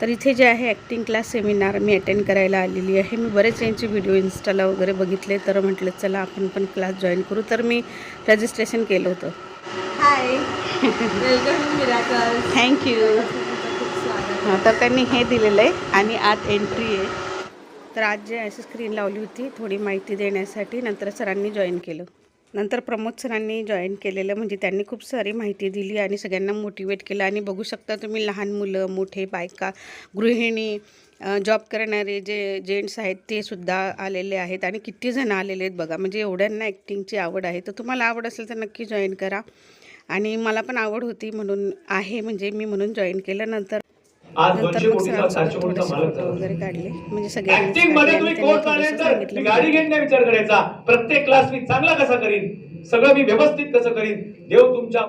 तर इथे जे आहे ॲक्टिंग क्लास सेमिनार मी अटेंड करायला आलेली आहे. मी बरेच यांचे व्हिडिओ इन्स्टाला वगैरे बघितले तर म्हटलं चला आपण पण क्लास जॉईन करू. तर मी रजिस्ट्रेशन केलं होतं. हाय वेलकम मिराकल थँक्यू हां तर त्यांनी हे दिलेलं आहे आणि आत एंट्री आहे. तर आज जे अशी स्क्रीन लावली होती थोडी माहिती देण्यासाठी. नंतर सरांनी जॉईन केलं. नंतर प्रमोद सरांनी जॉईन केलेलं म्हणजे त्यांनी खूप सारी माहिती दिली आणि सगळ्यांना मोटिवेट केलं. आणि बघू शकता तुम्ही लहान मुलं मोठे बायका गृहिणी जॉब करणारे जे जेंट्स आहेत ते सुद्धा आलेले आहेत आणि किती जण आलेले आहेत बघा. म्हणजे एवढ्यांना ॲक्टिंगची आवड आहे. तर तुम्हाला आवड असेल तर नक्की जॉईन करा. आणि मला पण आवड होती म्हणून आहे म्हणजे मी म्हणून जॉईन केलं. नंतर नंतर मग कोटीचा थोडेसे फोटो वगैरे काढले. म्हणजे गाडी घेण्याचा विचार करायचा. प्रत्येक क्लास मी चांगला कसा करीन? सगळं मी व्यवस्थित कसं करीन? देव तुमच्या